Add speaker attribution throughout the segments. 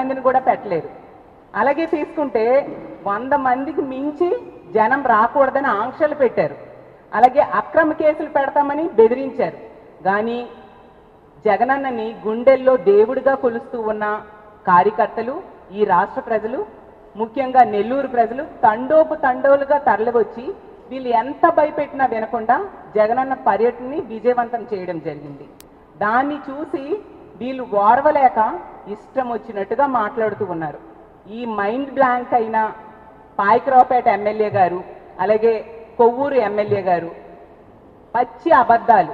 Speaker 1: మందిని కూడా పెట్టలేదు. అలాగే తీసుకుంటే వంద మందికి మించి జనం రాకూడదని ఆంక్షలు పెట్టారు. అలాగే అక్రమ కేసులు పెడతామని బెదిరించారు. కానీ జగనన్నని గుండెల్లో దేవుడిగా కొలుస్తూ ఉన్న కార్యకర్తలు ఈ రాష్ట్ర ప్రజలు ముఖ్యంగా నెల్లూరు ప్రజలు తండోపు తండోలుగా తరలివచ్చి వీళ్ళు ఎంత భయపెట్టినా వినకుండా జగనన్న పర్యటనని విజయవంతం చేయడం జరిగింది. దాన్ని చూసి వీళ్ళు ఓర్వలేక ఇష్టం వచ్చినట్టుగా మాట్లాడుతూ ఉన్నారు. ఈ మైండ్ బ్లాంక్ అయిన పాయకరావుపేట ఎమ్మెల్యే గారు అలాగే కొవ్వూరు ఎమ్మెల్యే గారు పచ్చి అబద్ధాలు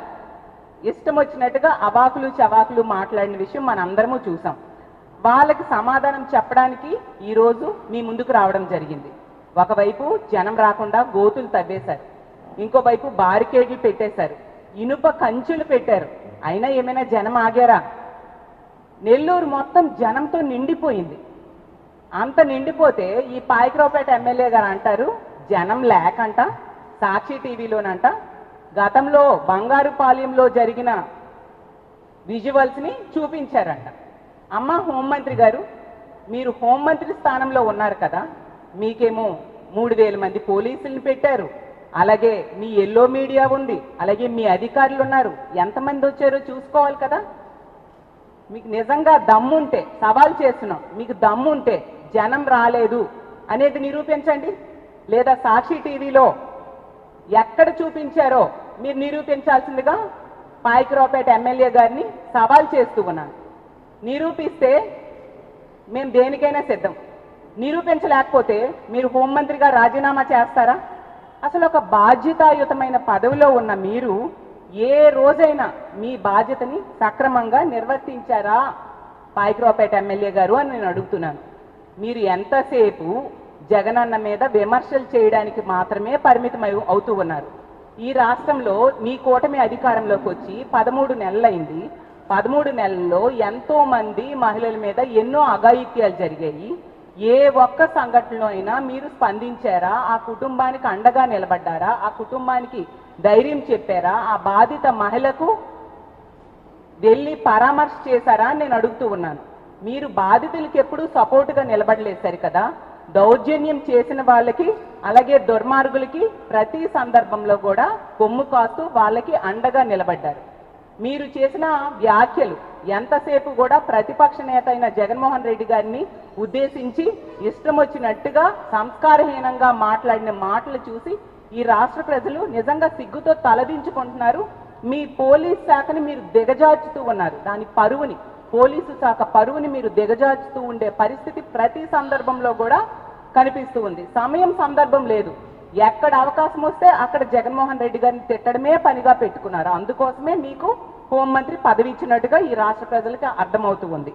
Speaker 1: ఇష్టం వచ్చినట్టుగా అవాకులు చవాకులు మాట్లాడిన విషయం మనందరము చూసాం. వాళ్ళకి సమాధానం చెప్పడానికి ఈరోజు మీ ముందుకు రావడం జరిగింది. ఒకవైపు జనం రాకుండా గోతులు తవ్వేశారు. ఇంకోవైపు బారికేడ్లు పెట్టేశారు. ఇనుప కంచులు పెట్టారు. అయినా ఏమైనా జనం ఆగారా? నెల్లూరు మొత్తం జనంతో నిండిపోయింది. అంత నిండిపోతే ఈ పాయకరావుపేట ఎమ్మెల్యే గారు అంటారు జనం లేకంట సాక్షి టీవీలోనంట. గతంలో బంగారుపాలెంలో జరిగిన విజువల్స్ని చూపించారంట. అమ్మ హోంమంత్రి గారు మీరు హోంమంత్రి స్థానంలో ఉన్నారు కదా మీకేమో మూడు వేల మంది పోలీసుల్ని పెట్టారు. అలాగే మీ ఎల్లో మీడియా ఉంది అలాగే మీ అధికారులు ఉన్నారు ఎంతమంది వచ్చారో చూసుకోవాలి కదా. మీకు నిజంగా దమ్ముంటే సవాల్ చేస్తున్నాం మీకు దమ్ముంటే జనం రాలేదు అనేది నిరూపించండి. లేదా సాక్షి టీవీలో ఎక్కడ చూపించారో మీరు నిరూపించాల్సిందిగా పాయకరావుపేట ఎమ్మెల్యే గారిని సవాల్ చేస్తూ ఉన్నాను. నిరూపిస్తే మేము దేనికైనా సిద్ధం. నిరూపించలేకపోతే మీరు హోంమంత్రిగా రాజీనామా చేస్తారా? అసలు ఒక బాధ్యతాయుతమైన పదవిలో ఉన్న మీరు ఏ రోజైనా మీ బాధ్యతని సక్రమంగా నిర్వర్తించారా? పాయకరావుపేట ఎమ్మెల్యే గారు అని నేను అడుగుతున్నాను. మీరు ఎంతసేపు జగనన్న మీద విమర్శలు చేయడానికి మాత్రమే పరిమితం అవుతూ ఉన్నారు? ఈ రాష్ట్రంలో మీ కూటమి అధికారంలోకి వచ్చి పదమూడు నెలలైంది. పదమూడు నెలల్లో ఎంతో మంది మహిళల మీద ఎన్నో అఘాయిత్యాలు జరిగాయి. ఏ ఒక్క సంఘటనలో అయినా మీరు స్పందించారా? ఆ కుటుంబానికి అండగా నిలబడ్డారా? ఆ కుటుంబానికి ధైర్యం చెప్పారా? ఆ బాధిత మహిళకు వెళ్ళి పరామర్శ చేశారా అని నేను అడుగుతూ ఉన్నాను. మీరు బాధితులకి ఎప్పుడూ సపోర్టుగా నిలబడలేదు కదా దౌర్జన్యం చేసిన వాళ్ళకి అలాగే దుర్మార్గులకి ప్రతి సందర్భంలో కూడా కొమ్ము కాస్తూ వాళ్ళకి అండగా నిలబడ్డారు. మీరు చేసిన వ్యాఖ్యలు ఎంతసేపు కూడా ప్రతిపక్ష నేత అయిన జగన్మోహన్ రెడ్డి గారిని ఉద్దేశించి ఇష్టం వచ్చినట్టుగా సంస్కారహీనంగా మాట్లాడిన మాటలు చూసి ఈ రాష్ట్ర ప్రజలు నిజంగా సిగ్గుతో తలదించుకుంటున్నారు. మీ పోలీస్ శాఖని మీరు దిగజార్చుతూ ఉన్నారు. దాని పరువుని పోలీసు శాఖ పరువుని మీరు దిగజార్చుతూ ఉండే పరిస్థితి ప్రతి సందర్భంలో కూడా కనిపిస్తూ ఉంది. సమయం సందర్భం లేదు. ఎక్కడ అవకాశం వస్తే అక్కడ జగన్మోహన్ రెడ్డి గారిని తిట్టడమే పనిగా పెట్టుకున్నారు. అందుకోసమే మీకు హోంమంత్రి పదవి ఇచ్చినట్టుగా ఈ రాష్ట్ర ప్రజలకి అర్థమవుతూ ఉంది.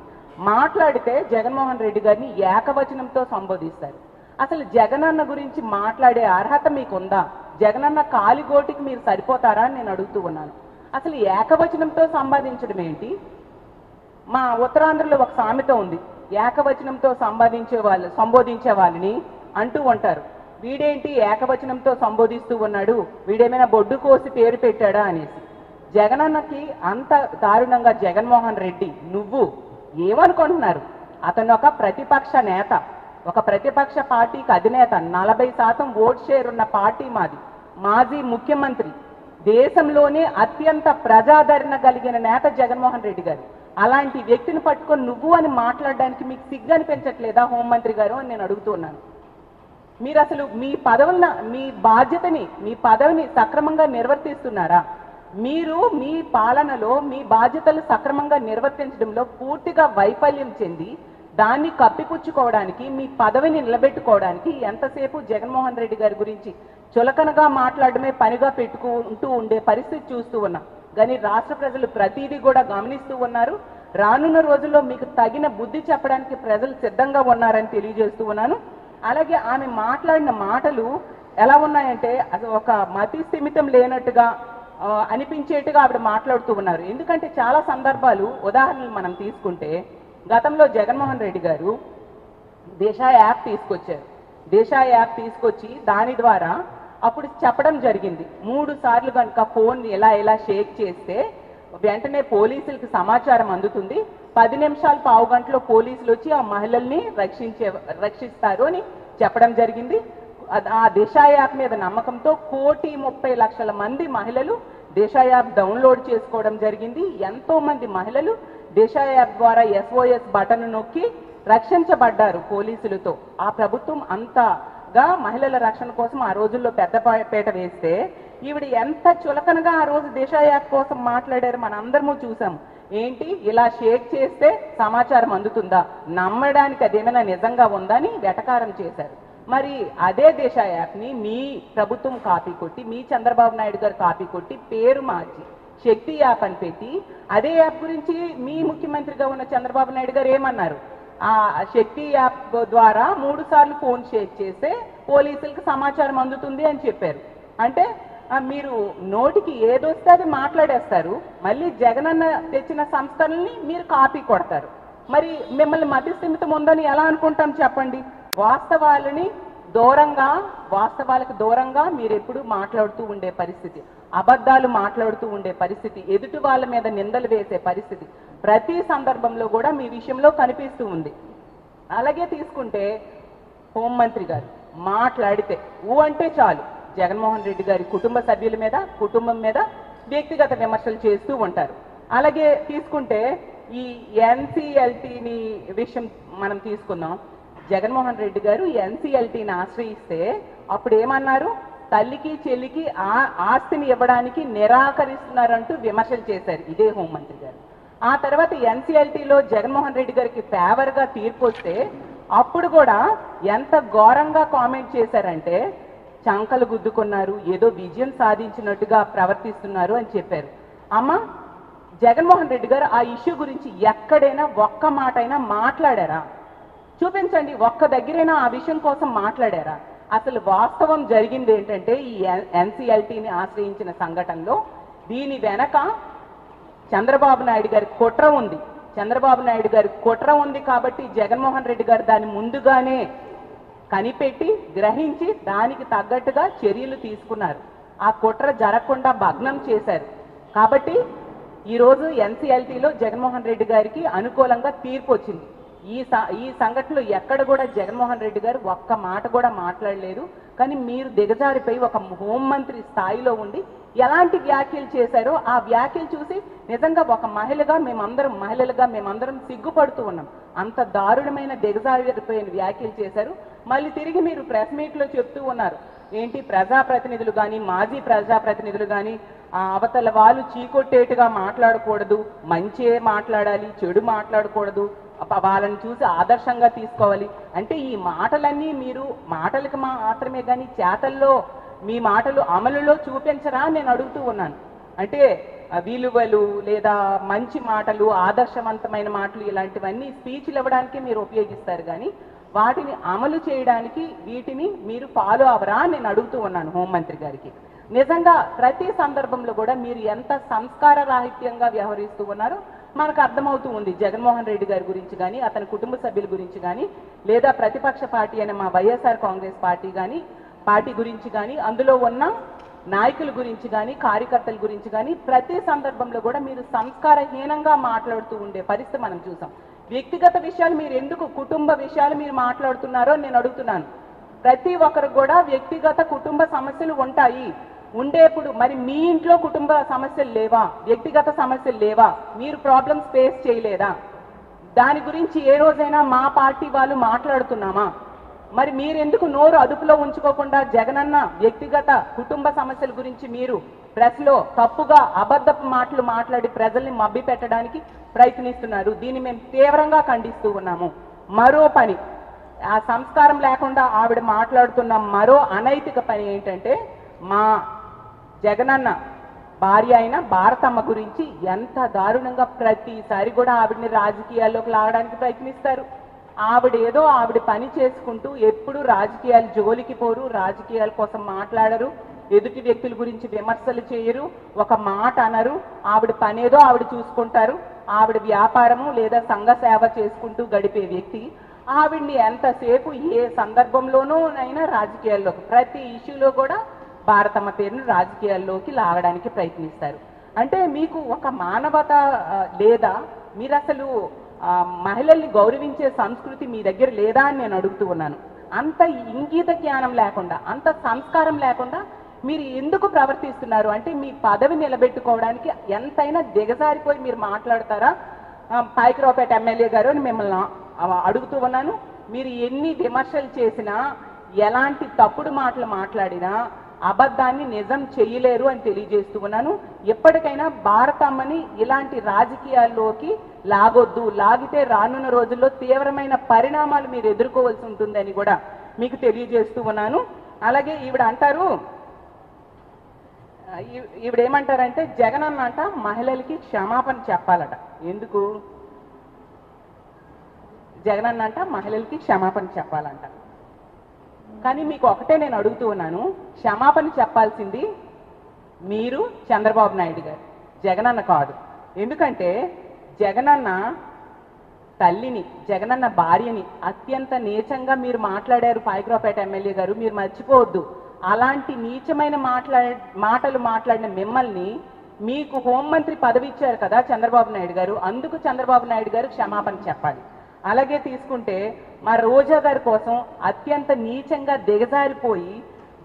Speaker 1: మాట్లాడితే జగన్మోహన్ రెడ్డి గారిని ఏకవచనంతో సంబోధిస్తారు. అసలు జగనన్న గురించి మాట్లాడే అర్హత మీకుందా? జగనన్న కాలిగోటికి మీరు సరిపోతారా అని నేను అడుగుతూ ఉన్నాను. అసలు ఏకవచనంతో సంపాదించడం ఏంటి? మా ఉత్తరాంధ్రలో ఒక సామెత ఉంది. ఏకవచనంతో సంపాదించే వాళ్ళు సంబోధించే వాళ్ళని అంటూ ఉంటారు. వీడేంటి ఏకవచనంతో సంబోధిస్తూ ఉన్నాడు? వీడేమైనా బొడ్డు కోసి పేరు పెట్టాడా అనేసి. జగనన్నకి అంత దారుణంగా జగన్మోహన్ రెడ్డి నువ్వు ఏమనుకుంటున్నారు? అతను ఒక ప్రతిపక్ష నేత. ఒక ప్రతిపక్ష పార్టీకి అధినేత నలభై శాతం ఓట్ షేర్ ఉన్న పార్టీ మాది. మాజీ ముఖ్యమంత్రి. దేశంలోనే అత్యంత ప్రజాదరణ కలిగిన నేత జగన్మోహన్ రెడ్డి గారు. అలాంటి వ్యక్తిని పట్టుకొని నువ్వు అని మాట్లాడడానికి మీకు సిగ్గు అనిపించట్లేదా హోంమంత్రి గారు అని నేను అడుగుతున్నాను మీరు అసలు మీ పదవుల మీ బాధ్యతని మీ పదవిని సక్రమంగా నిర్వర్తిస్తున్నారా? మీరు మీ పాలనలో మీ బాధ్యతలు సక్రమంగా నిర్వర్తించడంలో పూర్తిగా వైఫల్యం చెంది దాన్ని కప్పిపుచ్చుకోవడానికి మీ పదవిని నిలబెట్టుకోవడానికి ఎంతసేపు జగన్మోహన్ రెడ్డి గారి గురించి చులకనగా మాట్లాడమే పనిగా పెట్టుకుంటూ ఉండే పరిస్థితి చూస్తూ ఉన్నాం. కానీ రాష్ట్ర ప్రజలు ప్రతిదీ కూడా గమనిస్తూ ఉన్నారు. రానున్న రోజుల్లో మీకు తగిన బుద్ధి చెప్పడానికి ప్రజలు సిద్ధంగా ఉన్నారని తెలియజేస్తూ ఉన్నాను. అలాగే ఆమె మాట్లాడిన మాటలు ఎలా ఉన్నాయంటే అది ఒక మతి స్థిమితం లేనట్టుగా అనిపించేట్టుగా ఆవిడ మాట్లాడుతూ ఉన్నారు. ఎందుకంటే చాలా సందర్భాలు ఉదాహరణలు మనం తీసుకుంటే గతంలో జగన్మోహన్ రెడ్డి గారు దిశ యాప్ తీసుకొచ్చారు. దేశా యాప్ తీసుకొచ్చి దాని ద్వారా అప్పుడు చెప్పడం జరిగింది. మూడు సార్లు కనుక ఫోన్ ఇలా ఎలా షేక్ చేస్తే వెంటనే పోలీసులకు సమాచారం అందుతుంది. పది నిమిషాలు పావు గంటలో పోలీసులు వచ్చి ఆ మహిళల్ని రక్షించే రక్షిస్తారు అని చెప్పడం జరిగింది. ఆ దిశ యాప్ మీద నమ్మకంతో కోటి ముప్పై లక్షల మంది మహిళలు దిశ యాప్ డౌన్లోడ్ చేసుకోవడం జరిగింది. ఎంతో మంది మహిళలు దిశ యాప్ ద్వారా ఎస్ఓఎస్ బటన్ నొక్కి రక్షించబడ్డారు పోలీసులతో. ఆ ప్రభుత్వం అంతగా మహిళల రక్షణ కోసం ఆ రోజుల్లో పెద్ద పేట వేస్తే ఈవిడ ఎంత చులకనగా ఆ రోజు దిశ యాప్ కోసం మాట్లాడారు మనందరము చూసాం ఏంటి? ఇలా షేక్ చేస్తే సమాచారం అందుతుందా? నమ్మడానికి అదేమైనా నిజంగా ఉందా అని వెటకారం చేశారు. మరి అదే దిశ యాప్ని మీ ప్రభుత్వం కాపీ కొట్టి మీ చంద్రబాబు నాయుడు గారు కాపీ కొట్టి పేరు మార్చి శక్తి యాప్ అని పెట్టి అదే యాప్ గురించి మీ ముఖ్యమంత్రిగా ఉన్న చంద్రబాబు నాయుడు గారు ఏమన్నారు? ఆ శక్తి యాప్ ద్వారా మూడు సార్లు ఫోన్ షేక్ చేస్తే పోలీసులకు సమాచారం అందుతుంది అని చెప్పారు. అంటే మీరు నోటికి ఏదొస్తే అది మాట్లాడేస్తారు. మళ్ళీ జగనన్న తెచ్చిన సంస్థలని మీరు కాపీ కొడతారు. మరి మిమ్మల్ని మతిస్థిమితం ఉందని ఎలా అనుకుంటాం చెప్పండి? వాస్తవాలని దూరంగా వాస్తవాలకు దూరంగా మీరు ఎప్పుడు మాట్లాడుతూ ఉండే పరిస్థితి. అబద్ధాలు మాట్లాడుతూ ఉండే పరిస్థితి ఎదుటి వాళ్ళ మీద నిందలు వేసే పరిస్థితి ప్రతి సందర్భంలో కూడా మీ విషయంలో కనిపిస్తూ ఉంది. అలాగే తీసుకుంటే హోంమంత్రి గారు మాట్లాడితే ఊ అంటే చాలు. జగన్మోహన్ రెడ్డి గారి కుటుంబ సభ్యుల మీద కుటుంబం మీద వ్యక్తిగత విమర్శలు చేస్తూ ఉంటారు. అలాగే తీసుకుంటే ఈ ఎన్సిఎల్టీని విషయం మనం తీసుకుందాం. జగన్మోహన్ రెడ్డి గారు ఎన్సిఎల్టీని ఆశ్రయిస్తే అప్పుడు ఏమన్నారు? తల్లికి చెల్లికి ఆ ఆస్తిని ఇవ్వడానికి నిరాకరిస్తున్నారంటూ విమర్శలు చేశారు ఇదే హోంమంత్రి గారు. ఆ తర్వాత ఎన్సిఎల్టీలో జగన్మోహన్ రెడ్డి గారికి ఫేవర్గా తీర్పు వస్తే అప్పుడు కూడా ఎంత ఘోరంగా కామెంట్ చేశారంటే చంకలు గుద్దుకున్నారు ఏదో విజయం సాధించినట్టుగా ప్రవర్తిస్తున్నారు అని చెప్పారు. అమ్మ జగన్మోహన్ రెడ్డి గారు ఆ ఇష్యూ గురించి ఎక్కడైనా ఒక్క మాట అయినా మాట్లాడారా? చూపించండి ఒక్క దగ్గరైనా ఆ విషయం కోసం మాట్లాడారా? అసలు వాస్తవం జరిగింది ఏంటంటే ఈ ఎన్సిఎల్టీని ఆశ్రయించిన సంఘటనలో దీని వెనక చంద్రబాబు నాయుడు గారి కుట్ర ఉంది. చంద్రబాబు నాయుడు గారి కుట్ర ఉంది కాబట్టి జగన్మోహన్ రెడ్డి గారు దాన్ని ముందుగానే కనిపెట్టి గ్రహించి దానికి తగ్గట్టుగా చర్యలు తీసుకున్నారు. ఆ కుట్ర జరగకుండా భగ్నం చేశారు. కాబట్టి ఈరోజు ఎన్సీఎల్టీలో జగన్మోహన్ రెడ్డి గారికి అనుకూలంగా తీర్పు వచ్చింది. ఈ ఈ సంఘటనలో ఎక్కడ కూడా జగన్మోహన్ రెడ్డి గారు ఒక్క మాట కూడా మాట్లాడలేదు. కానీ మీరు దిగజారిపోయి ఒక హోంమంత్రి స్థాయిలో ఉండి ఎలాంటి వ్యాఖ్యలు చేశారో ఆ వ్యాఖ్యలు చూసి నిజంగా ఒక మహిళగా మేమందరం మహిళలుగా మేమందరం సిగ్గుపడుతూ ఉన్నాం. అంత దారుణమైన దిగజారిపోయిన వ్యాఖ్యలు చేశారు. మళ్ళీ తిరిగి మీరు ప్రెస్ మీట్లో చెప్తూ ఉన్నారు. ఏంటి ప్రజాప్రతినిధులు కానీ మాజీ ప్రజాప్రతినిధులు కానీ ఆ అవతల వాళ్ళు చీకొట్టేట్టుగా మాట్లాడకూడదు. మంచే మాట్లాడాలి చెడు మాట్లాడకూడదు. వాళ్ళని చూసి ఆదర్శంగా తీసుకోవాలి. అంటే ఈ మాటలన్నీ మీరు మాటలకు మాత్రమే కానీ చేతల్లో మీ మాటలు అమలులో చూపించరా నేను అడుగుతూ ఉన్నాను. అంటే విలువలు లేదా మంచి మాటలు ఆదర్శవంతమైన మాటలు ఇలాంటివన్నీ స్పీచ్లు ఇవ్వడానికి మీరు ఉపయోగిస్తారు కానీ వాటిని అమలు చేయడానికి వీటిని మీరు ఫాలో అవరా నేను అడుగుతూ ఉన్నాను హోంమంత్రి గారికి. నిజంగా ప్రతి సందర్భంలో కూడా మీరు ఎంత సంస్కార రాహిత్యంగా వ్యవహరిస్తూ ఉన్నారో మనకు అర్థమవుతూ ఉంది. జగన్మోహన్ రెడ్డి గారి గురించి కానీ అతని కుటుంబ సభ్యుల గురించి కానీ లేదా ప్రతిపక్ష పార్టీ అయిన మా వైఎస్ఆర్ కాంగ్రెస్ పార్టీ కానీ పార్టీ గురించి కానీ అందులో ఉన్న నాయకుల గురించి కానీ కార్యకర్తల గురించి కానీ ప్రతి సందర్భంలో కూడా మీరు సంస్కారహీనంగా మాట్లాడుతూ ఉండే పరిస్థితి మనం చూసాం. వ్యక్తిగత విషయాలు మీరు ఎందుకు కుటుంబ విషయాలు మీరు మాట్లాడుతున్నారో నేను అడుగుతున్నాను. ప్రతి ఒక్కరు కూడా వ్యక్తిగత కుటుంబ సమస్యలు ఉంటాయి. ఉండేప్పుడు మరి మీ ఇంట్లో కుటుంబ సమస్యలు లేవా? వ్యక్తిగత సమస్యలు లేవా? మీరు ప్రాబ్లమ్స్ ఫేస్ చేయలేదా? దాని గురించి ఏ రోజైనా మా పార్టీ వాళ్ళు మాట్లాడుతున్నామా? మరి మీరెందుకు నోరు అదుపులో ఉంచుకోకుండా జగనన్న వ్యక్తిగత కుటుంబ సమస్యల గురించి మీరు ప్రెస్లో తప్పుగా అబద్ధపు మాటలు మాట్లాడి ప్రజల్ని మబ్బి పెట్టడానికి ప్రయత్నిస్తున్నారు. దీన్ని మేము తీవ్రంగా ఖండిస్తూ ఉన్నాము. మరో పని. ఆ సంస్కారం లేకుండా ఆవిడ మాట్లాడుతున్న మరో అనైతిక పని ఏంటంటే మా జగనన్న భార్య అయిన భారతమ్మ గురించి ఎంత దారుణంగా ప్రతిసారి కూడా ఆవిడని రాజకీయాల్లోకి లాగడానికి ప్రయత్నిస్తారు. ఆవిడ ఏదో ఆవిడ పని చేసుకుంటూ ఎప్పుడు రాజకీయాలు జోలికి పోరు రాజకీయాల కోసం మాట్లాడరు ఎదుటి వ్యక్తుల గురించి విమర్శలు చేయరు ఒక మాట అనరు ఆవిడ పనేదో ఆవిడ చూసుకుంటారు ఆవిడ వ్యాపారము లేదా సంఘ సేవ చేసుకుంటూ గడిపే వ్యక్తి. ఆవిడ్ని ఎంతసేపు ఏ సందర్భంలోనూ అయినా రాజకీయాల్లోకి ప్రతి ఇష్యూలో కూడా భారతమ్మ పేరును రాజకీయాల్లోకి లాగడానికి ప్రయత్నిస్తారు. అంటే మీకు ఒక మానవత లేదా మీరు అసలు మహిళల్ని గౌరవించే సంస్కృతి మీ దగ్గర లేదా అని నేను అడుగుతూ ఉన్నాను. అంత ఇంగీత జ్ఞానం లేకుండా అంత సంస్కారం లేకుండా మీరు ఎందుకు ప్రవర్తిస్తున్నారు? అంటే మీ పదవి నిలబెట్టుకోవడానికి ఎంతైనా దిగజారిపోయి మీరు మాట్లాడతారా? ఆ, పాయకరావుపేట ఎమ్మెల్యే గారు అని మిమ్మల్ని అడుగుతూ ఉన్నాను. మీరు ఎన్ని విమర్శలు చేసినా ఎలాంటి తప్పుడు మాటలు మాట్లాడినా అబద్ధాన్ని నిజం చేయలేరు అని తెలియజేస్తూ ఉన్నాను ఎప్పటికైనా భారతమ్మని ఇలాంటి రాజకీయాల్లోకి లాగొద్దు. లాగితే రానున్న రోజుల్లో తీవ్రమైన పరిణామాలు మీరు ఎదుర్కోవాల్సి ఉంటుందని కూడా మీకు తెలియజేస్తూ ఉన్నాను. అలాగే ఈవిడ అంటారు ఈవిడ ఏమంటారంటే జగన్ అన్న అంట మహిళలకి క్షమాపణ చెప్పాలట. ఎందుకు? జగన్ అన్న మహిళలకి క్షమాపణ చెప్పాలంట. కానీ మీకు ఒకటే నేను అడుగుతూ ఉన్నాను. క్షమాపణ చెప్పాల్సింది మీరు చంద్రబాబు నాయుడు గారు. జగనన్న కాదు. ఎందుకంటే జగనన్న తల్లిని జగనన్న భార్యని అత్యంత నీచంగా మీరు మాట్లాడారు పాయకరావుపేట ఎమ్మెల్యే గారు. మీరు మర్చిపోవద్దు. అలాంటి నీచమైన మాట్లా మాటలు మాట్లాడిన మిమ్మల్ని మీకు హోంమంత్రి పదవి ఇచ్చారు కదా చంద్రబాబు నాయుడు గారు. అందుకు చంద్రబాబు నాయుడు గారు క్షమాపణ చెప్పాలి. అలాగే తీసుకుంటే మా రోజా గారి కోసం అత్యంత నీచంగా దిగజారిపోయి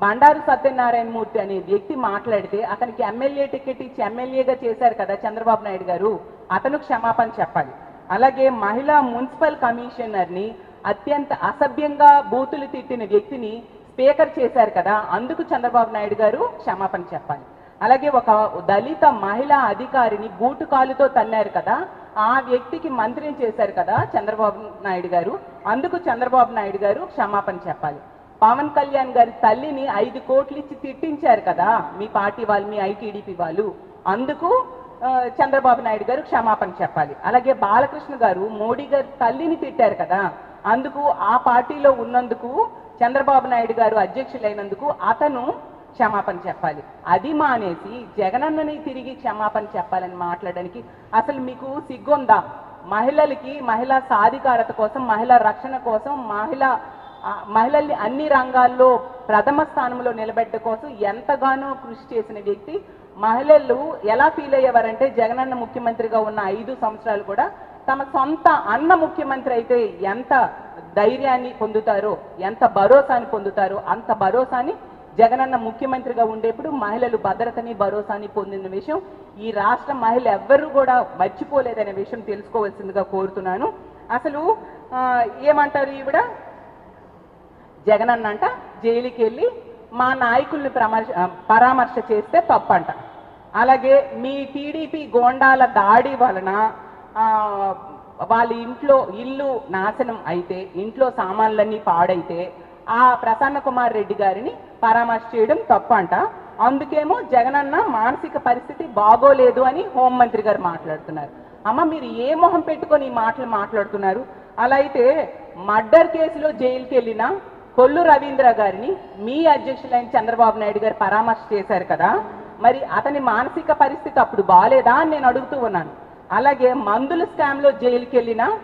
Speaker 1: బండారు సత్యనారాయణ మూర్తి అనే వ్యక్తి మాట్లాడితే అతనికి ఎమ్మెల్యే టికెట్ ఇచ్చి ఎమ్మెల్యేగా చేశారు కదా చంద్రబాబు నాయుడు గారు. అతను క్షమాపణ చెప్పాలి. అలాగే మహిళా మున్సిపల్ కమిషనర్ని అత్యంత అసభ్యంగా బూతులు తిట్టిన వ్యక్తిని స్పీకర్ చేశారు కదా అందుకు చంద్రబాబు నాయుడు గారు క్షమాపణ చెప్పాలి. అలాగే ఒక దళిత మహిళా అధికారిని బూటు కాలుతో తన్నారు కదా ఆ వ్యక్తికి మంత్రిని చేశారు కదా చంద్రబాబు నాయుడు గారు. అందుకు చంద్రబాబు నాయుడు గారు క్షమాపణ చెప్పాలి. పవన్ కళ్యాణ్ గారి తల్లిని ఐదు కోట్లు ఇచ్చి తిట్టించారు కదా మీ పార్టీ వాళ్ళు మీ ఐటీడీపీ వాళ్ళు. అందుకు చంద్రబాబు నాయుడు గారు క్షమాపణ చెప్పాలి. అలాగే బాలకృష్ణ గారు మోడీ గారి తల్లిని తిట్టారు కదా. అందుకు ఆ పార్టీలో ఉన్నందుకు చంద్రబాబు నాయుడు గారు అధ్యక్షులైనందుకు అతను క్షమాపణ చెప్పాలి. అది మానేసి జగనన్నని తిరిగి క్షమాపణ చెప్పాలని మాట్లాడడానికి అసలు మీకు సిగ్గుందా? మహిళలకి మహిళా సాధికారత కోసం మహిళా రక్షణ కోసం మహిళా మహిళల్ని అన్ని రంగాల్లో ప్రథమ స్థానంలో నిలబెట్ట కోసం ఎంతగానో కృషి చేసిన వ్యక్తి మహిళలు ఎలా ఫీల్ అయ్యేవారంటే జగనన్న ముఖ్యమంత్రిగా ఉన్న ఐదు సంవత్సరాలు కూడా తమ సొంత అన్న ముఖ్యమంత్రి అయితే ఎంత ధైర్యాన్ని పొందుతారో ఎంత భరోసాని పొందుతారో అంత భరోసాని జగనన్న ముఖ్యమంత్రిగా ఉండేప్పుడు మహిళలు భద్రతని భరోసాని పొందిన విషయం. ఈ రాష్ట్ర మహిళ ఎవ్వరూ కూడా మర్చిపోలేదనే విషయం తెలుసుకోవాల్సిందిగా కోరుతున్నాను. అసలు ఏమంటారు ఈవిడ? జగనన్న అంట జైలుకి వెళ్ళి మా నాయకుల్ని ప్రమర్శ పరామర్శ చేస్తే తప్పంట. అలాగే మీ టీడీపీ గోండాల దాడి వలన వాళ్ళ ఇంట్లో ఇల్లు నాశనం అయితే ఇంట్లో సామాన్లన్నీ పాడైతే ఆ ప్రసన్న కుమార్ రెడ్డి గారిని పరామర్శ చేయడం తప్పంట. అందుకేమో జగనన్న మానసిక పరిస్థితి బాగోలేదు అని హోంమంత్రి గారు మాట్లాడుతున్నారు. అమ్మ మీరు ఏ మొహం పెట్టుకొని ఈ మాటలు మాట్లాడుతున్నారు? అలా అయితే మర్డర్ కేసులో జైలుకి వెళ్ళిన కొల్లు రవీంద్ర గారిని మీ అధ్యక్షులైన చంద్రబాబు నాయుడు గారు పరామర్శ చేశారు కదా? మరి అతని మానసిక పరిస్థితి అప్పుడు బాగాలేదా అని నేను అడుగుతూ ఉన్నాను. అలాగే మందుల స్కామ్లో జైలుకి వెళ్ళిన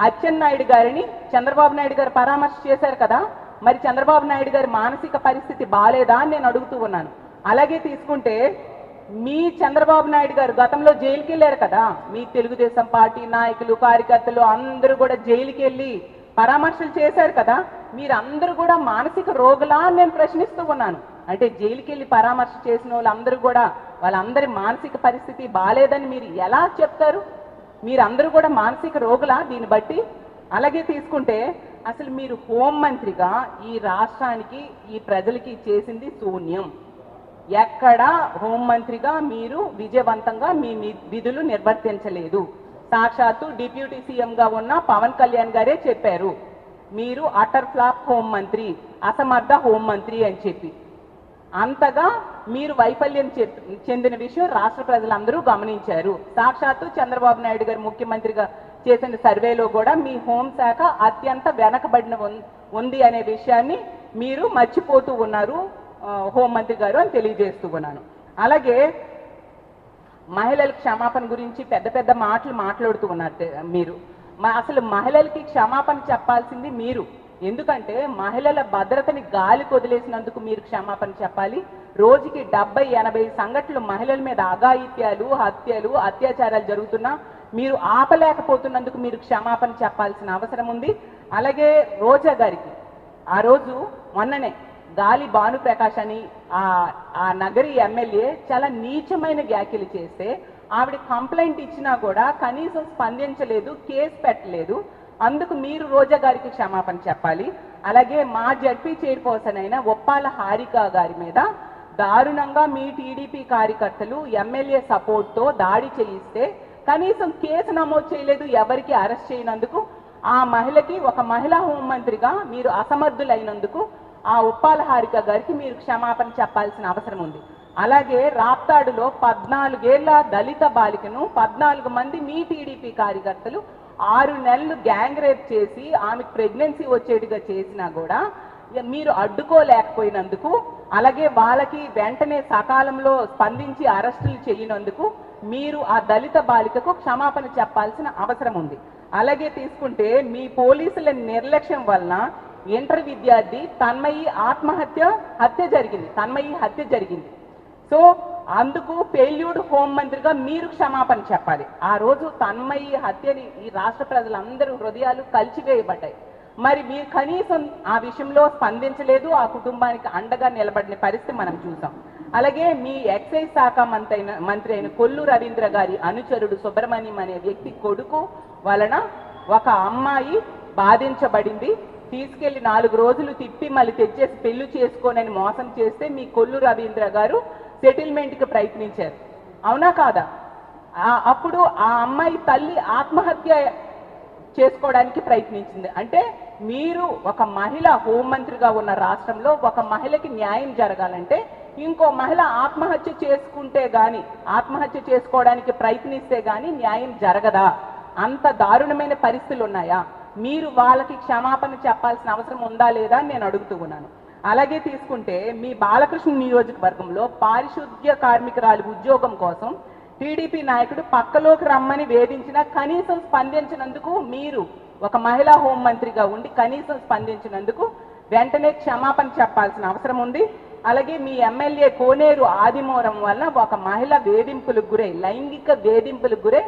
Speaker 1: అచ్చెన్నాయుడు గారిని చంద్రబాబు నాయుడు గారు పరామర్శ చేశారు కదా? మరి చంద్రబాబు నాయుడు గారి మానసిక పరిస్థితి బాగాలేదా అని నేను అడుగుతూ ఉన్నాను. అలాగే తీసుకుంటే మీ చంద్రబాబు నాయుడు గారు గతంలో జైలుకి వెళ్ళారు కదా. మీ తెలుగుదేశం పార్టీ నాయకులు కార్యకర్తలు అందరూ కూడా జైలుకి వెళ్ళి పరామర్శలు చేశారు కదా. మీరందరూ కూడా మానసిక రోగులా అని నేను ప్రశ్నిస్తూ ఉన్నాను. అంటే జైలుకి వెళ్ళి పరామర్శ చేసిన వాళ్ళందరూ కూడా వాళ్ళందరి మానసిక పరిస్థితి బాగాలేదని మీరు ఎలా చెప్తారు? మీరందరూ కూడా మానసిక రోగులా దీన్ని బట్టి? అలాగే తీసుకుంటే అసలు మీరు హోంమంత్రిగా ఈ రాష్ట్రానికి ఈ ప్రజలకి చేసింది శూన్యం. ఎక్కడ హోంమంత్రిగా మీరు విజయవంతంగా మీ విధులు నిర్వర్తించలేదు. సాక్షాత్తు డిప్యూటీ సీఎంగా ఉన్న పవన్ కళ్యాణ్ గారే చెప్పారు మీరు అటర్ ఫ్లాప్ హోంమంత్రి అసమర్థ హోంమంత్రి అని చెప్పి. అంతగా మీరు వైఫల్యం చె- చెందిన విషయం రాష్ట్ర ప్రజలందరూ గమనించారు. సాక్షాత్తు చంద్రబాబు నాయుడు గారు ముఖ్యమంత్రిగా చేసిన సర్వేలో కూడా మీ హోంశాఖ అత్యంత వెనకబడిన ఉంది అనే విషయాన్ని మీరు మర్చిపోతూ ఉన్నారు హోంమంత్రి గారు అని తెలియజేస్తూ ఉన్నాను. అలాగే మహిళల క్షమాపణ గురించి పెద్ద పెద్ద మాటలు మాట్లాడుతూ ఉన్నారు మీరు. అసలు మహిళలకి క్షమాపణ చెప్పాల్సింది మీరు. ఎందుకంటే మహిళల భద్రతని గాలి కొదిలేసినందుకు మీరు క్షమాపణ చెప్పాలి. రోజుకి డెబ్బై ఎనభై సంఘటనలు మహిళల మీద అఘాయిత్యాలు హత్యలు అత్యాచారాలు జరుగుతున్నా మీరు ఆపలేకపోతున్నందుకు మీరు క్షమాపణ చెప్పాల్సిన అవసరం ఉంది. అలాగే రోజా గారికి ఆ రోజు మొన్ననే గాలి భానుప్రకాష్ అని ఆ నగరి ఎమ్మెల్యే చాలా నీచమైన వ్యాఖ్యలు చేస్తే ఆవిడ కంప్లైంట్ ఇచ్చినా కూడా కనీసం స్పందించలేదు కేసు పెట్టలేదు. అందుకు మీరు రోజా గారికి క్షమాపణ చెప్పాలి. అలాగే మా జడ్పీ చైర్పర్సన్ అయిన ఒప్పాల హారిక గారి మీద దారుణంగా మీ టీడీపీ కార్యకర్తలు ఎమ్మెల్యే సపోర్ట్తో దాడి చేయిస్తే కనీసం కేసు నమోదు చేయలేదు ఎవరికి అరెస్ట్ చేయనందుకు ఆ మహిళకి ఒక మహిళా హోంమంత్రిగా మీరు అసమర్థులైనందుకు ఆ ఉప్పాల హారిక గారికి మీరు క్షమాపణ చెప్పాల్సిన అవసరం ఉంది. అలాగే రాప్తాడులో పద్నాలుగేళ్ళ దళిత బాలికను పద్నాలుగు మంది మీ టీడీపీ కార్యకర్తలు ఆరు నెలలు గ్యాంగ్ రేప్ చేసి ఆమెకు ప్రెగ్నెన్సీ వచ్చేట్టుగా చేసినా కూడా ఇక మీరు అడ్డుకోలేకపోయినందుకు అలాగే వాళ్ళకి వెంటనే సకాలంలో స్పందించి అరెస్టులు చేయనందుకు మీరు ఆ దళిత బాలికకు క్షమాపణ చెప్పాల్సిన అవసరం ఉంది. అలాగే తీసుకుంటే మీ పోలీసుల నిర్లక్ష్యం వలన ఇంటర్ విద్యార్థి తన్మయి ఆత్మహత్య హత్య జరిగింది. తన్మయి హత్య జరిగింది. సో అందుకు పెళ్ళూడు హోం మంత్రిగా మీరు క్షమాపణ చెప్పాలి. ఆ రోజు తన్మయి హత్యని ఈ రాష్ట్ర ప్రజలందరూ హృదయాలు కలిచివేయబడ్డాయి మరి మీరు కనీసం ఆ విషయంలో స్పందించలేదు ఆ కుటుంబానికి అండగా నిలబడిన పరిస్థితి మనం చూసాం. అలాగే మీ ఎక్సైజ్ శాఖ మంత్రి అయిన మంత్రి అయిన కొల్లు రవీంద్ర గారి అనుచరుడు సుబ్రహ్మణ్యం అనే వ్యక్తి కొడుకు వలన ఒక అమ్మాయి బాధించబడింది. తీసుకెళ్ళి నాలుగు రోజులు తిప్పి మళ్ళీ తెచ్చేసి పెళ్ళి చేసుకోనని మోసం చేస్తే మీ కొల్లు రవీంద్ర గారు సెటిల్మెంట్కి ప్రయత్నించారు. అవునా కాదా? అప్పుడు ఆ అమ్మాయి తల్లి ఆత్మహత్య చేసుకోవడానికి ప్రయత్నించింది. అంటే మీరు ఒక మహిళ హోంమంత్రిగా ఉన్న రాష్ట్రంలో ఒక మహిళకి న్యాయం జరగాలంటే ఇంకో మహిళ ఆత్మహత్య చేసుకుంటే గాని ఆత్మహత్య చేసుకోవడానికి ప్రయత్నిస్తే గాని న్యాయం జరగదా? అంత దారుణమైన పరిస్థితులు ఉన్నాయా? మీరు వాళ్ళకి క్షమాపణ చెప్పాల్సిన అవసరం ఉందా లేదా అని నేను అడుగుతూ ఉన్నాను. అలాగే తీసుకుంటే మీ బాలకృష్ణ నియోజకవర్గంలో పారిశుద్ధ్య కార్మికురాలి ఉద్యోగం కోసం టీడీపీ నాయకుడు పక్కలోకి రమ్మని వేధించినా కనీసం స్పందించినందుకు మీరు ఒక మహిళా హోంమంత్రిగా ఉండి కనీసం స్పందించినందుకు వెంటనే క్షమాపణ చెప్పాల్సిన అవసరం ఉంది. అలాగే మీ ఎమ్మెల్యే కోనేరు ఆదిమూరం వల్ల ఒక మహిళ వేధింపులకు గురై లైంగిక వేధింపులకు గురై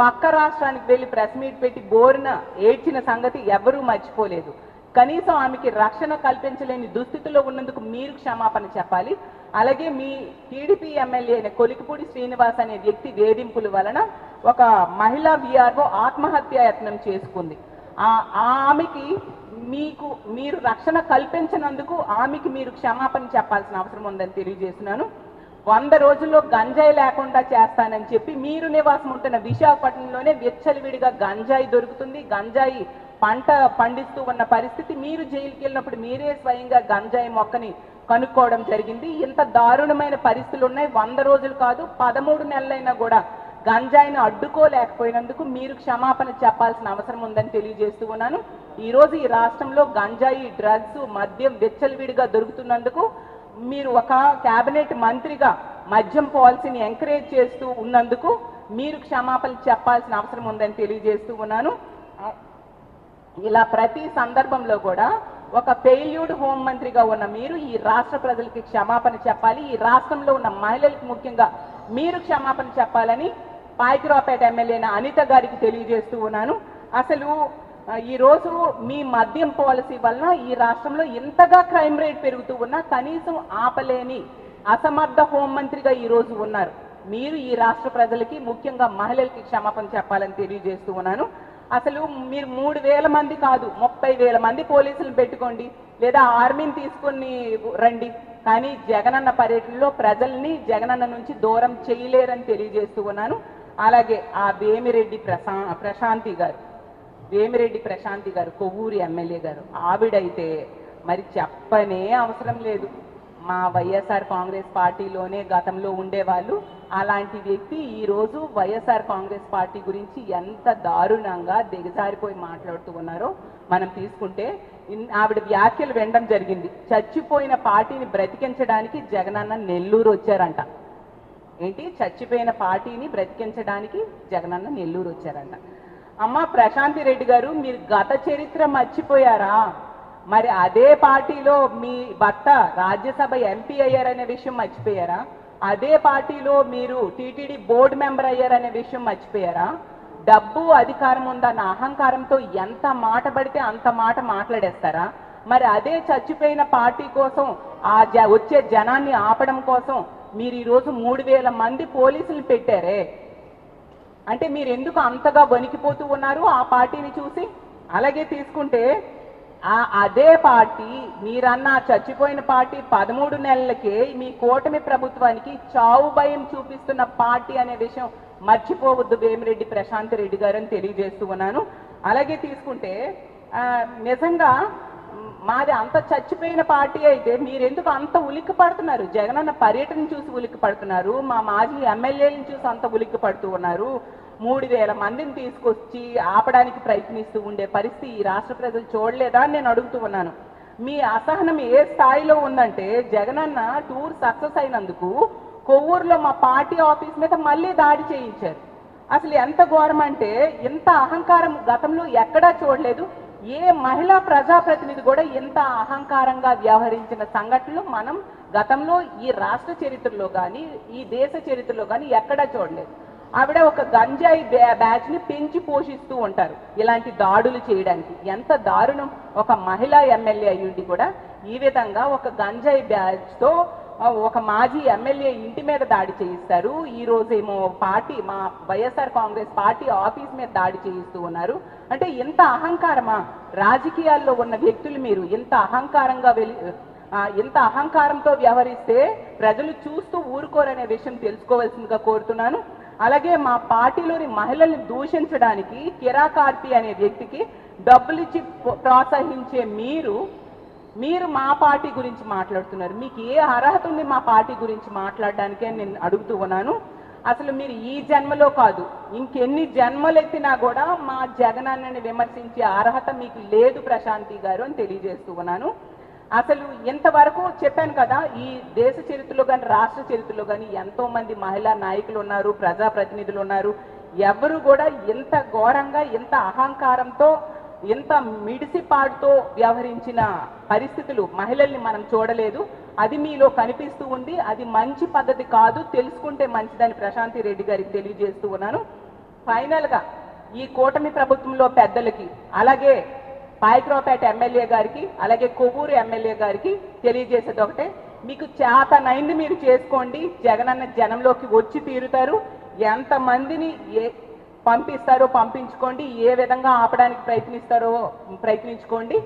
Speaker 1: పక్క రాష్ట్రానికి వెళ్ళి ప్రెస్ మీట్ పెట్టి బోరున ఏడ్చిన సంగతి ఎవరూ మర్చిపోలేదు. కనీసం ఆమెకి రక్షణ కల్పించలేని దుస్థితిలో ఉన్నందుకు మీరు క్షమాపణ చెప్పాలి. అలాగే మీ టీడీపీ ఎమ్మెల్యే కొలికిపూడి శ్రీనివాస్ అనే వ్యక్తి వేధింపుల వలన ఒక మహిళా విఆర్ఓ ఆత్మహత్య యత్నం చేసుకుంది. ఆ ఆ ఆమెకి మీకు మీరు రక్షణ కల్పించినందుకు ఆమెకి మీరు క్షమాపణ చెప్పాల్సిన అవసరం ఉందని తెలియజేస్తున్నాను. వంద రోజుల్లో గంజాయి లేకుండా చేస్తానని చెప్పి మీరు నివాసం ఉంటున్న విశాఖపట్నంలోనే విచ్చలవిడిగా గంజాయి దొరుకుతుంది. గంజాయి పంట పండిస్తూ ఉన్న పరిస్థితి మీరు జైలుకి వెళ్ళినప్పుడు మీరే స్వయంగా గంజాయి మొక్కని కనుక్కోవడం జరిగింది. ఇంత దారుణమైన పరిస్థితులు ఉన్నాయి వంద రోజులు కాదు పదమూడు నెలలైనా కూడా గంజాయిని అడ్డుకోలేకపోయినందుకు మీరు క్షమాపణ చెప్పాల్సిన అవసరం ఉందని తెలియజేస్తూ ఉన్నాను. ఈరోజు ఈ రాష్ట్రంలో గంజాయి డ్రగ్స్ మద్యం విచ్చలవిడిగా దొరుకుతున్నందుకు మీరు ఒక కేబినెట్ మంత్రిగా మద్యం పాలసీని ఎంకరేజ్ చేస్తూ ఉన్నందుకు మీరు క్షమాపణ చెప్పాల్సిన అవసరం ఉందని తెలియజేస్తూ ఉన్నాను. ఇలా ప్రతి సందర్భంలో కూడా ఒక ఫెయిల్యూడ్ హోం మంత్రిగా ఉన్న మీరు ఈ రాష్ట్ర ప్రజలకి క్షమాపణ చెప్పాలి. ఈ రాష్ట్రంలో ఉన్న మహిళలకు ముఖ్యంగా మీరు క్షమాపణ చెప్పాలని పాయకురావుపేట ఎమ్మెల్యే అనిత గారికి తెలియజేస్తూ ఉన్నాను. అసలు ఈరోజు ఈ రోజు మీ మద్యం పాలసీ వలన ఈ రాష్ట్రంలో ఇంతగా క్రైమ్ రేట్ పెరుగుతూ ఉన్నా కనీసం ఆపలేని అసమర్థ హోంమంత్రిగా ఈ రోజు ఉన్నారు. మీరు ఈ రాష్ట్ర ప్రజలకి ముఖ్యంగా మహిళలకి క్షమాపణ చెప్పాలని తెలియజేస్తూ ఉన్నాను. అసలు మీరు మూడు వేల మంది కాదు ముప్పై వేల మంది పోలీసులు పెట్టుకోండి లేదా ఆర్మీని తీసుకొని రండి. కానీ జగనన్న పర్యటనలో ప్రజల్ని జగనన్న నుంచి దూరం చేయలేరని తెలియజేస్తూ ఉన్నాను. అలాగే ఆ వేమిరెడ్డి ప్రశా ప్రశాంతి గారు వేమిరెడ్డి ప్రశాంతి గారు కొవ్వూరి ఎమ్మెల్యే గారు ఆవిడైతే మరి చెప్పనే అవసరం లేదు. మా వైఎస్ఆర్ కాంగ్రెస్ పార్టీలోనే గతంలో ఉండేవాళ్ళు. అలాంటి వ్యక్తి ఈరోజు వైఎస్ఆర్ కాంగ్రెస్ పార్టీ గురించి ఎంత దారుణంగా దిగజారిపోయి మాట్లాడుతూ ఉన్నారో మనం తీసుకుంటే ఆవిడ వ్యాఖ్యలు వినడం జరిగింది. చచ్చిపోయిన పార్టీని బ్రతికించడానికి జగనన్న నెల్లూరు వచ్చారంట. ఏంటి? చచ్చిపోయిన పార్టీని బ్రతికించడానికి జగనన్న నెల్లూరు వచ్చారంట. అమ్మ ప్రశాంతి రెడ్డి గారు మీరు గత చరిత్ర మర్చిపోయారా? మరి అదే పార్టీలో మీ భర్త రాజ్యసభ ఎంపీ అయ్యారనే విషయం మర్చిపోయారా? అదే పార్టీలో మీరు టీటీడీ బోర్డు మెంబర్ అయ్యారనే విషయం మర్చిపోయారా? డబ్బు అధికారం ఉందన్న అహంకారంతో ఎంత మాట పడితే అంత మాట మాట్లాడేస్తారా? మరి అదే చచ్చిపోయిన పార్టీ కోసం ఆ జ వచ్చే జనాన్ని ఆపడం కోసం మీరు ఈరోజు మూడు వేల మంది పోలీసులు పెట్టారే. అంటే మీరు ఎందుకు అంతగా వణికిపోతూ ఉన్నారు ఆ పార్టీని చూసి? అలాగే తీసుకుంటే అదే పార్టీ మీరన్న చచ్చిపోయిన పార్టీ పదమూడు నెలలకే మీ కూటమి ప్రభుత్వానికి చావు భయం చూపిస్తున్న పార్టీ అనే విషయం మర్చిపోవద్దు వేమిరెడ్డి ప్రశాంత్ రెడ్డి గారు అని తెలియజేస్తూ ఉన్నాను. అలాగే తీసుకుంటే నిజంగా మాది అంత చచ్చిపోయిన పార్టీ అయితే మీరెందుకు అంత ఉలిక్కి పడుతున్నారు? జగనన్న పర్యటన చూసి ఉలిక్కి పడుతున్నారు. మా మాజీ ఎమ్మెల్యేలను చూసి అంత ఉలిక్కి పడుతూ ఉన్నారు. మూడు వేల మందిని తీసుకొచ్చి ఆపడానికి ప్రయత్నిస్తూ ఉండే పరిస్థితి ఈ రాష్ట్ర ప్రజలు చూడలేదా అని నేను అడుగుతూ ఉన్నాను. మీ అసహనం ఏ స్థాయిలో ఉందంటే జగనన్న టూర్ సక్సెస్ అయినందుకు కొవ్వూరులో మా పార్టీ ఆఫీస్ మీద మళ్ళీ దాడి చేయించారు. అసలు ఎంత ఘోరం అంటే ఇంత అహంకారం గతంలో ఎక్కడా చూడలేదు. ఏ మహిళా ప్రజాప్రతినిధి కూడా ఇంత అహంకారంగా వ్యవహరించిన సంఘటనలు మనం గతంలో ఈ రాష్ట్ర చరిత్రలో కానీ ఈ దేశ చరిత్రలో కానీ ఎక్కడా చూడలేదు. ఆవిడ ఒక గంజాయి బ్యాచ్ని పెంచి పోషిస్తూ ఉంటారు. ఇలాంటి దాడులు చేయడానికి. ఎంత దారుణం. ఒక మహిళా ఎమ్మెల్యే అయ్యుండి కూడా ఈ విధంగా ఒక గంజాయి బ్యాచ్తో ఒక మాజీ ఎమ్మెల్యే ఇంటి మీద దాడి చేయిస్తారు. ఈ రోజేమో పార్టీ మా వైఎస్ఆర్ కాంగ్రెస్ పార్టీ ఆఫీస్ మీద దాడి చేయిస్తూ ఉన్నారు. అంటే ఇంత అహంకారమా? రాజకీయాల్లో ఉన్న వ్యక్తులు మీరు ఇంత అహంకారంగా వెళ్ళి ఇంత అహంకారంతో వ్యవహరిస్తే ప్రజలు చూస్తూ ఊరుకోరనే విషయం తెలుసుకోవాల్సిందిగా కోరుతున్నాను. అలాగే మా పార్టీలోని మహిళల్ని దూషించడానికి కిరాకార్పి అనే వ్యక్తికి డబ్బులిచ్చి ఇచ్చి ప్రోత్సహించే మీరు మీరు మా పార్టీ గురించి మాట్లాడుతున్నారు. మీకు ఏ అర్హత ఉంది మా పార్టీ గురించి మాట్లాడడానికి అని నేను అడుగుతూ ఉన్నాను. అసలు మీరు ఈ జన్మలో కాదు ఇంకెన్ని జన్మలు ఎత్తినా కూడా మా జగనన్నని విమర్శించే అర్హత మీకు లేదు ప్రశాంతి గారు అని తెలియజేస్తూ ఉన్నాను. అసలు ఇంతవరకు చెప్పాను కదా ఈ దేశ చరిత్రలో కానీ రాష్ట్ర చరిత్రలో కానీ ఎంతో మంది మహిళా నాయకులు ఉన్నారు ప్రజాప్రతినిధులు ఉన్నారు. ఎవరు కూడా ఇంత ఘోరంగా ఇంత అహంకారంతో ఇంత మిడిసిపాటుతో వ్యవహరించిన పరిస్థితులు మహిళల్ని మనం చూడలేదు. అది మీలో కనిపిస్తూ ఉంది. అది మంచి పద్ధతి కాదు. తెలుసుకుంటే మంచిదని ప్రశాంతి రెడ్డి గారికి తెలియజేస్తూ ఉన్నాను. ఫైనల్గా ఈ కూటమి ప్రభుత్వంలో పెద్దలకి అలాగే పాయక్రావుపేట ఎమ్మెల్యే గారికి అలాగే కొవ్వూరు ఎమ్మెల్యే గారికి తెలియజేసేది ఒకటే. మీకు చేతనైంది మీరు చేసుకోండి. జగనన్న జనంలోకి వచ్చి తీరుతారు. ఎంతమందిని ఏ పంపిస్తారో పంపించుకోండి. ఏ విధంగా ఆపడానికి ప్రయత్నిస్తారో ప్రయత్నించుకోండి.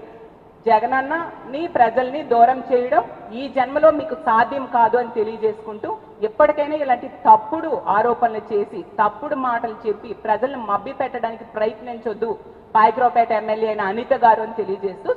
Speaker 1: జగనన్నని ప్రజల్ని దూరం చేయడం ఈ జన్మలో మీకు సాధ్యం కాదు అని తెలియజేసుకుంటూ ఎప్పటికైనా ఇలాంటి తప్పుడు ఆరోపణలు చేసి తప్పుడు మాటలు చెప్పి ప్రజల్ని మభ్య పెట్టడానికి ప్రయత్నించొద్దు. పాయక్రావుపేట ఎమ్మెల్యే అయిన అనిత గారు అని తెలియజేస్తూ